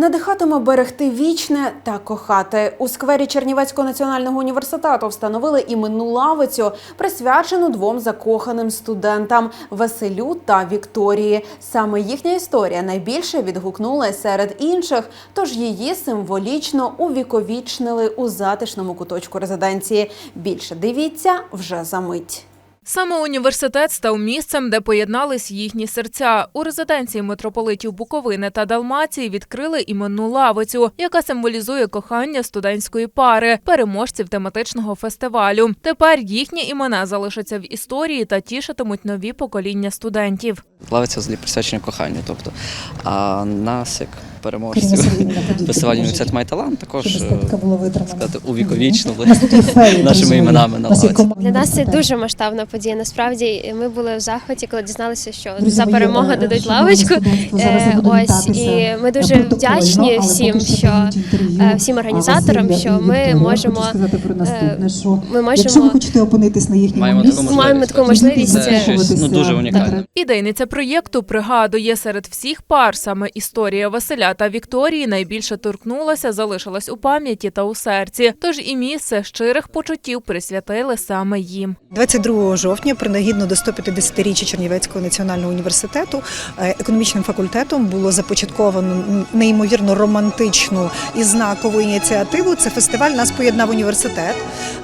Надихатиме берегти вічне та кохати у сквері Чернівецького національного університету встановили іменну лавицю, присвячену двом закоханим студентам Василю та Вікторії. Саме їхня історія найбільше відгукнулася серед інших, тож її символічно увіковічнили у затишному куточку резиденції. Більше дивіться вже за мить. Саме університет став місцем, де поєднались їхні серця. У резиденції митрополитів Буковини та Далмації відкрили іменну лавицю, яка символізує кохання студентської пари, переможців тематичного фестивалю. Тепер їхні імена залишаться в історії та тішитимуть нові покоління студентів. Лавиця взагалі присвячення коханню. Тобто, а нас, як переможців фестивалю університет має талант, також е, сказати, увіковічнили нашими іменами на лавиці. Для нас це дуже масштабна подія. Насправді ми були в захваті, коли дізналися, що за перемогу е, дадуть лавочку. Е, Ось і ми дуже вдячні всім, що всім організаторам, що ми можемо ми можемо хочете опинитись на їхньому Маємо таку можливість. Щось ну, дуже унікальне. Ідейниця проєкту пригадує серед всіх пар саме історія Василя та Вікторії найбільше торкнулася, залишилась у пам'яті та у серці. Тож і місце щирих почуттів присвятили саме їм. 22 жовтня, принагідно до 150-річчя Чернівецького національного університету, е, економічним факультетом було започатковано неймовірно романтичну і знакову ініціативу. Це фестиваль нас поєднав університет,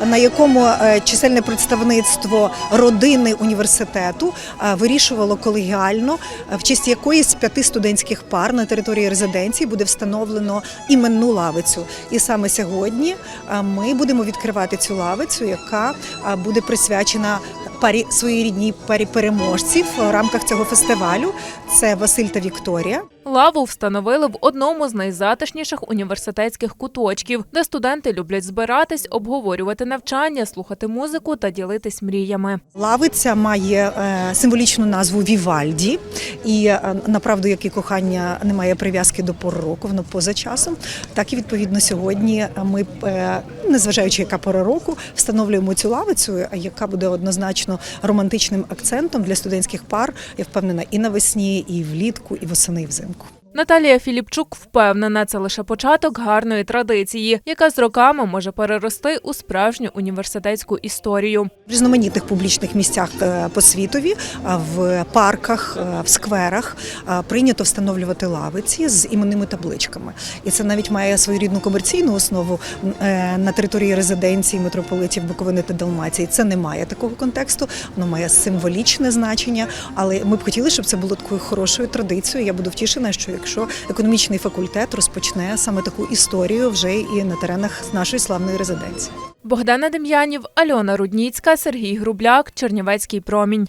на якому е, чисельне представництво родини університету е, вирішувало колегіально, в честь якоїсь п'яти студентських пар на території резиденції буде встановлено іменну лавицю. І саме сьогодні ми будемо відкривати цю лавицю, яка буде присвячена парі своєрідній парі переможців в рамках цього фестивалю. Це Василь та Вікторія. Лаву встановили в одному з найзатишніших університетських куточків, де студенти люблять збиратись, обговорювати навчання, слухати музику та ділитись мріями. Лавиця має е, символічну назву Вівальді, і е, направду, як і кохання не має прив'язки до пор року, воно поза часом. Так і відповідно сьогодні ми, е, незважаючи яка пора року, встановлюємо цю лавицю, яка буде однозначно романтичним акцентом для студентських пар. Я впевнена і навесні, і влітку, і восени, і взимку. Наталія Філіпчук впевнена, це лише початок гарної традиції, яка з роками може перерости у справжню університетську історію. В різноманітних публічних місцях е, по світові, а в парках, е, в скверах е, прийнято встановлювати лавиці з іменними табличками. І це навіть має своєрідну комерційну основу Е, на території резиденції митрополитів Буковини та Далмації. Це не має такого контексту, воно має символічне значення. Але ми б хотіли, щоб це було такою хорошою традицією. Я буду втішена, що якщо економічний факультет розпочне саме таку історію вже і на теренах нашої славної резиденції. Богдана Дем'янів, Альона Рудніцька, Сергій Грубляк, Чернівецький промінь.